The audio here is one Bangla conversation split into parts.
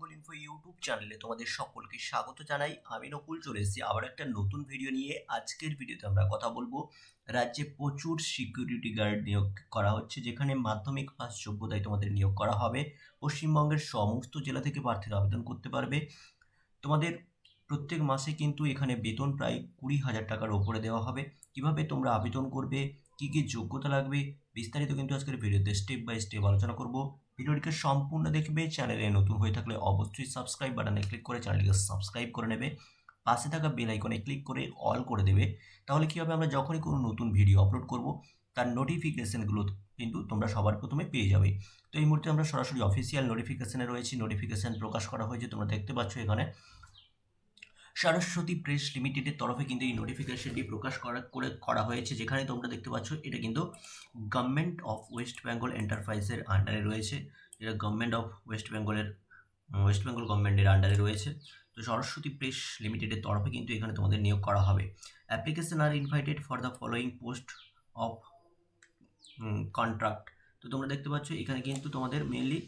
বেঙ্গল ইনফো ইউটিউব চ্যানেলে তোমাদের সকলকে স্বাগত জানাই। আমি নকুল, চলে এসেছি আবার একটা নতুন ভিডিও নিয়ে। আজকের ভিডিওতে আমরা কথা বলব, রাজ্যে প্রচুর সিকিউরিটি গার্ড নিয়োগ করা হচ্ছে, যেখানে মাধ্যমিক পাস যোগ্যতায় তোমাদের নিয়োগ করা হবে। পশ্চিমবঙ্গের সমস্ত জেলা থেকে প্রার্থীরা আবেদন করতে পারবে। তোমাদের প্রত্যেক মাসে কিন্তু এখানে বেতন প্রায় কুড়ি হাজার টাকার ওপরে দেওয়া হবে। কীভাবে তোমরা আবেদন করবে, কী কী যোগ্যতা লাগবে, বিস্তারিত কিন্তু আজকের ভিডিওতে স্টেপ বাই স্টেপ আলোচনা করব। ভিডিওটিকে সম্পূর্ণ দেখবে, চ্যানেলে নতুন হয়ে থাকলে অবশ্যই সাবস্ক্রাইব বাটনে ক্লিক করে চ্যানেলটিকে সাবস্ক্রাইব করে নেবে। পাশে থাকা বেল আইকনে ক্লিক করে অল করে দেবে। তাহলে কী হবে, আমরা যখনই কোনো নতুন ভিডিও আপলোড করব, তার নোটিফিকেশানগুলো কিন্তু তোমরা সবার প্রথমে পেয়ে যাবে। তো এই মুহূর্তে আমরা সরাসরি অফিসিয়াল নোটিফিকেশানে রয়েছি। নোটিফিকেশান প্রকাশ করা হয়েছে, তোমরা দেখতে পাচ্ছ এখানে। সরস্বতী প্রেস লিমিটেডের তরফে কিন্তু এই নোটিফিকেশনটি প্রকাশ করা, করে করা হয়েছে। যেখানে তোমরা দেখতে পাচ্ছ, এটা কিন্তু গভর্নমেন্ট অফ ওয়েস্ট বেঙ্গল এন্টারপ্রাইজের আন্ডারে রয়েছে। এটা গভর্নমেন্ট অফ ওয়েস্ট বেঙ্গলের ওয়েস্ট বেঙ্গল গভর্নমেন্টের আন্ডারে রয়েছে। তো সরস্বতী প্রেস লিমিটেডের তরফে কিন্তু এখানে তোমাদের নিয়োগ করা হবে। Application are invited for the following post of contract তো তোমরা দেখতে পাচ্ছ, এখানে কিন্তু তোমাদের মেনলি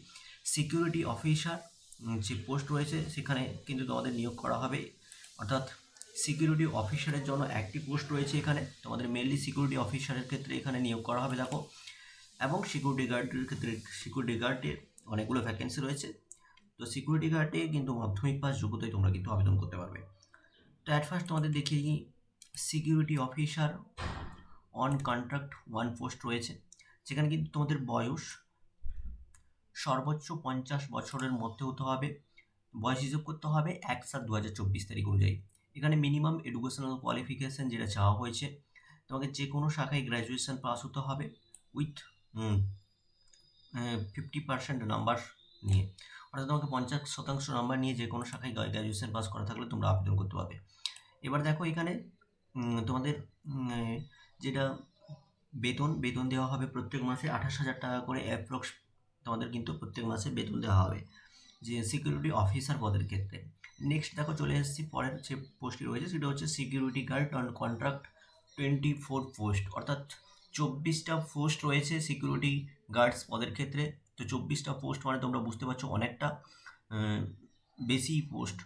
সিকিউরিটি অফিসার যে পোস্ট রয়েছে, সেখানে কিন্তু তোমাদের নিয়োগ করা হবে। অর্থাৎ সিকিউরিটি অফিসারের জন্য একটি পোস্ট রয়েছে এখানে। তোমাদের মেনলি সিকিউরিটি অফিসারের ক্ষেত্রে এখানে নিয়োগ করা হবে, দেখো। এবং সিকিউরিটি গার্ডের ক্ষেত্রে সিকিউরিটি গার্ডে অনেকগুলো ভ্যাকেন্সি রয়েছে। তো সিকিউরিটি গার্ডে কিন্তু মাধ্যমিক পাস যোগ্যতায় তোমরা কিন্তু আবেদন করতে পারবে। তো অ্যাট ফার্স্ট তোমাদের দেখিয়ে দিই security officer on contract one post রয়েছে। যেখানে কিন্তু তোমাদের বয়স সর্বোচ্চ পঞ্চাশ বছরের মধ্যে হতে হবে। বয়স হিসেব করতে হবে এক সাত দু হাজার চব্বিশ তারিখ অনুযায়ী। এখানে মিনিমাম এডুকেশনাল কোয়ালিফিকেশান যেটা চাওয়া হয়েছে, তোমাকে যে কোনো শাখায় গ্র্যাজুয়েশন পাস হতে হবে উইথ ফিফটি পার্সেন্ট নাম্বার নিয়ে। অর্থাৎ তোমাকে পঞ্চাশ শতাংশ নাম্বার নিয়ে যে কোনো শাখায় গ্র্যাজুয়েশান পাস করা থাকলে তোমরা আবেদন করতে পারবে। এবার দেখো এখানে তোমাদের যেটা বেতন বেতন দেওয়া হবে প্রত্যেক মাসে আঠাশ হাজার টাকা করে অ্যাপ্রক্স তোমাদের কিন্তু প্রত্যেক মাসে বেতন দেওয়া হবে। যে সিকিউরিটি অফিসার পদের ক্ষেত্রে। নেক্সট দেখো চলে এসেছি, পরের যে পোস্টটি রয়েছে সেটা হচ্ছে security guard on contract twenty four post অর্থাৎ চব্বিশটা পোস্ট রয়েছে সিকিউরিটি গার্ডস পদের ক্ষেত্রে। তো চব্বিশটা পোস্ট মানে তোমরা বুঝতে পারছ অনেকটা বেশি পোস্ট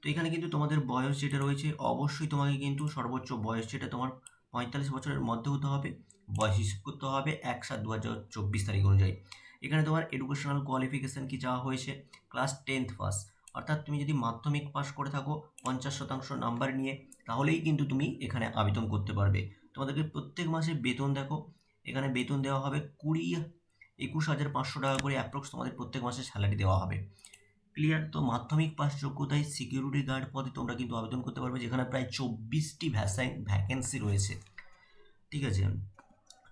তো এখানে কিন্তু তোমাদের বয়স যেটা রয়েছে, অবশ্যই তোমাকে কিন্তু সর্বোচ্চ বয়স যেটা তোমার পঁয়তাল্লিশ বছরের মধ্যে হতে হবে, বয়স হিসেব করতে হবে এক সাত দু হাজার চব্বিশ তারিখ অনুযায়ী। এখানে তোমার এডুকেশনাল কোয়ালিফিকেশান কি চাওয়া হয়েছে? ক্লাস টেন্থ পাস অর্থাৎ তুমি যদি মাধ্যমিক পাস করে থাকো পঞ্চাশ শতাংশ নাম্বার নিয়ে, তাহলেই কিন্তু তুমি এখানে আবেদন করতে পারবে। তোমাদেরকে প্রত্যেক মাসে বেতন দেখো। এখানে বেতন দেওয়া হবে কুড়ি একুশ হাজার পাঁচশো টাকা করে অ্যাপ্রক্স তোমাদের প্রত্যেক মাসে স্যালারি দেওয়া হবে। ক্লিয়ার তো মাধ্যমিক পাস যোগ্যতায় সিকিউরিটি গার্ড পদে তোমরা কিন্তু আবেদন করতে পারবে, যেখানে প্রায় চব্বিশটি ভ্যাসাইন ভ্যাকেন্সি রয়েছে। ঠিক আছে?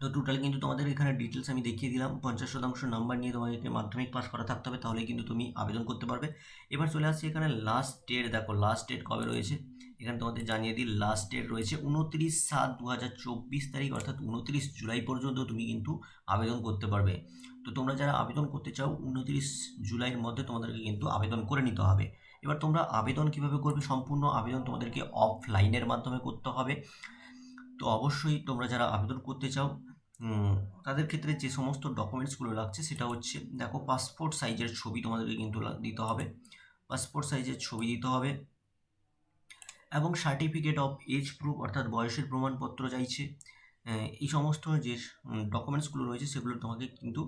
তো টোটাল কিন্তু তোমাদের এখানে ডিটেলস আমি দেখিয়ে দিলাম। পঞ্চাশ শতাংশ নাম্বার নিয়ে তোমাদেরকে মাধ্যমিক পাস করা থাকতে হবে তাহলে কিন্তু তুমি আবেদন করতে পারবে। এবার চলে আসছি এখানে লাস্ট ডেট দেখো লাস্ট ডেট কবে রয়েছে? এখানে তোমাদের জানিয়ে দিই লাস্ট ডেট রয়েছে উনত্রিশ সাত দু হাজার চব্বিশ তারিখ, অর্থাৎ উনত্রিশ জুলাই পর্যন্ত তুমি কিন্তু আবেদন করতে পারবে। তো তোমরা যারা আবেদন করতে চাও, উনত্রিশ জুলাইয়ের মধ্যে তোমাদেরকে কিন্তু আবেদন করে নিতে হবে। এবার তোমরা আবেদন কীভাবে করবে? সম্পূর্ণ আবেদন তোমাদেরকে অফলাইনের মাধ্যমে করতে হবে। তো অবশ্যই তোমরা যারা আবেদন করতে চাও তাদের ক্ষেত্রে যে সমস্ত ডকুমেন্টসগুলো লাগছে, সেটা হচ্ছে, দেখো পাসপোর্ট সাইজের ছবি তোমাদেরকে কিন্তু দিতে হবে। পাসপোর্ট সাইজের ছবি দিতে হবে এবং সার্টিফিকেট অফ এজ প্রুফ অর্থাৎ বয়সের প্রমাণপত্র চাইছে। এই সমস্ত যে ডকুমেন্টসগুলো রয়েছে, সেগুলো তোমাকে কিন্তু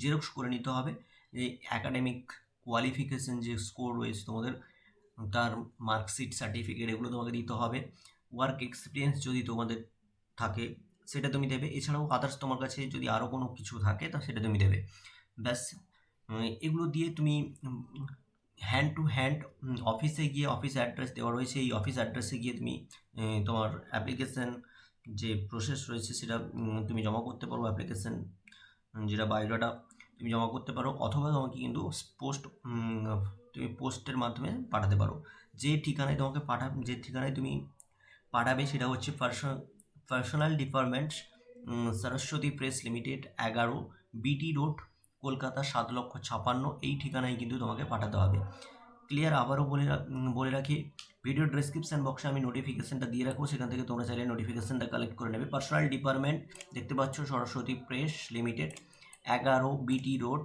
জেরক্স করে নিতে হবে। এই অ্যাকাডেমিক কোয়ালিফিকেশান যে স্কোর রয়েছে তোমাদের, তার মার্কশিট সার্টিফিকেট এগুলো তোমাকে দিতে হবে। ওয়ার্ক এক্সপিরিয়েন্স যদি তোমাদের থাকে সেটা তুমি দেবে। এছাড়াও আদার্স তোমার কাছে যদি আরও কোনো কিছু থাকে, তা সেটা তুমি দেবে। ব্যাস এগুলো দিয়ে তুমি হ্যান্ড টু হ্যান্ড অফিসে গিয়ে অফিস অ্যাড্রেস দেওয়া রয়েছে। এই অফিস অ্যাড্রেসে গিয়ে তুমি তোমার অ্যাপ্লিকেশান যে প্রসেস রয়েছে সেটা তুমি জমা করতে পারো। অ্যাপ্লিকেশান যেটা বায়োডাটা তুমি জমা করতে পারো। অথবা তোমাকে কিন্তু পোস্ট তুমি পোস্টের মাধ্যমে পাঠাতে পারো। যে ঠিকানায় তোমাকে পাঠা, যে ঠিকানায় তুমি পাঠাবে সেটা হচ্ছে personal personal department Saraswati press limited এগারো, বিটি রোড, কলকাতা সাত লক্ষ ছাপান্ন, এই ঠিকানায় কিন্তু তোমাকে পাঠাতে হবে। ক্লিয়ার আবারও বলে বলে রাখি, ভিডিও ডিসক্রিপশান বক্সে আমি নোটিফিকেশানটা দিয়ে রাখব, সেখান থেকে তোমরা চাইলে নোটিফিকেশানটা কালেক্ট করে নেবে। পার্সোনাল ডিপার্টমেন্ট, দেখতে পাচ্ছ সরস্বতী প্রেস লিমিটেড, এগারো, BT road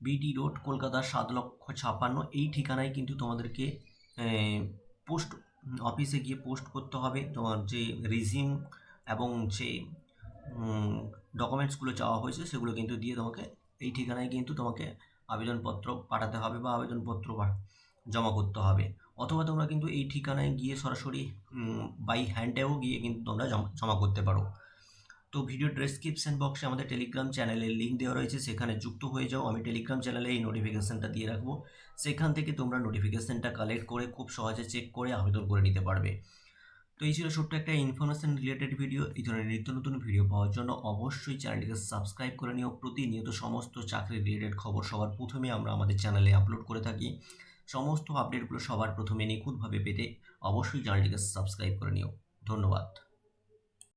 BT road, Kolkata সাত লক্ষ ছাপ্পান্ন এই ঠিকানায় কিন্তু তোমাদেরকে পোস্ট অফিসে গিয়ে পোস্ট করতে হবে। তোমার যে রিজিউম এবং যে ডকুমেন্টসগুলো চাওয়া হয়েছে, সেগুলো কিন্তু দিয়ে তোমাকে এই ঠিকানায় কিন্তু তোমাকে আবেদনপত্র পাঠাতে হবে বা আবেদনপত্র জমা করতে হবে। অথবা তোমরা কিন্তু এই ঠিকানায় গিয়ে সরাসরি বাই হ্যান্ডেও গিয়ে কিন্তু তোমরা জমা করতে পারো। তো ভিডিও ডেসক্রিপশন বক্সে আমাদের টেলিগ্রাম চ্যানেলের লিঙ্ক দেওয়া রয়েছে, সেখানে যুক্ত হয়ে যাও। আমি টেলিগ্রাম চ্যানেলে এই নোটিফিকেশানটা দিয়ে রাখব। সেখান থেকে তোমরা নোটিফিকেশানটা কালেক্ট করে, খুব সহজে চেক করে আবেদন করে নিতে পারবে। তো এই ছিল ছোট্ট একটা ইনফরমেশন রিলেটেড ভিডিও এই ধরনের নিত্য নতুন ভিডিও পাওয়ার জন্য অবশ্যই চ্যানেলটিকে সাবস্ক্রাইব করে নিও। প্রতিনিয়ত সমস্ত চাকরি রিলেটেড খবর সবার প্রথমে আমরা আমাদের চ্যানেলে আপলোড করে থাকি। সমস্ত আপডেটগুলো সবার প্রথমে নিখুঁতভাবে পেতে অবশ্যই চ্যানেলটিকে সাবস্ক্রাইব করে নিও। ধন্যবাদ।